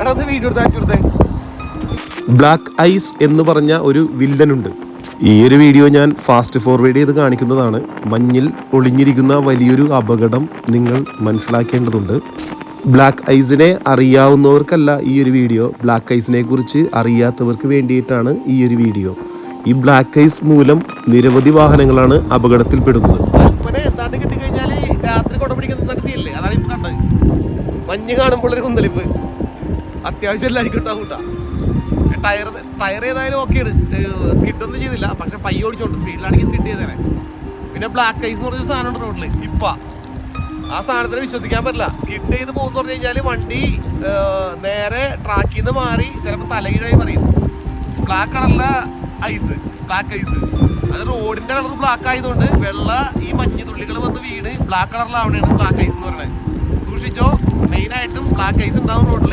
എടാ വീഡിയോ എടുത്ത് black ice എന്ന് പറഞ്ഞ ഒരു വില്ലനുണ്ട്. ഈ ഒരു വീഡിയോ ഞാൻ ഫാസ്റ്റ് ഫോർവേഡ് ചെയ്ത് കാണിക്കുന്നതാണ്. മഞ്ഞിൽ ഒളിഞ്ഞിരിക്കുന്ന വലിയൊരു അപകടം നിങ്ങൾ മനസ്സിലാക്കേണ്ടതുണ്ട്. ബ്ലാക്ക് ഐസിനെ അറിയാവുന്നവർക്കല്ല ഈ ഒരു വീഡിയോ. ബ്ലാക്ക് ഐസിനെ കുറിച്ച് അറിയാത്തവർക്ക് വേണ്ടിയിട്ടാണ് ഈ ഒരു വീഡിയോ. ഈ ബ്ലാക്ക് ഐസ് മൂലം നിരവധി വാഹനങ്ങളാണ് അപകടത്തിൽപ്പെടുന്നത്. മഞ്ഞ് കാണുമ്പോൾ ഒരു കുന്തളിപ്പ്. അത്യാവശ്യം എല്ലാവർക്കും ഉണ്ടാവും കൂട്ടാ ടയർ ടയർ ഏതായാലും സ്കിഡ് ഒന്നും ചെയ്തില്ല. പക്ഷെ പയ്യ ഓടിച്ചോണ്ട് സ്പീഡിലാണെങ്കിൽ സ്കിഡ് ചെയ്തേനെ. പിന്നെ ബ്ലാക്ക് ഐസ് എന്ന് പറഞ്ഞൊരു സാധനം ഉണ്ട് റോഡിൽ ഇപ്പ. ആ സാധനത്തിന് വിശ്വസിക്കാൻ പറ്റില്ല. സ്കിഡ് ചെയ്ത് പോകുന്ന പറഞ്ഞു കഴിഞ്ഞാൽ വണ്ടി നേരെ ട്രാക്കിൽ നിന്ന് മാറി ചിലപ്പോൾ തലകീഴായി പറയും. ബ്ലാക്ക് കളറിലെ ഐസ് ബ്ലാക്ക് ഐസ് അത് റോഡിന്റെ കളർ ബ്ലാക്ക് ആയതുകൊണ്ട് വെള്ള ഈ മഞ്ഞ തുള്ളികൾ വന്ന് വീണ് ബ്ലാക്ക് കളറിലാവണേണ് ബ്ലാക്ക് ഐസ് എന്ന് പറയുന്നത്. ബ്ലാക്ക് ഐസ് ഉണ്ടാവും റോഡിൽ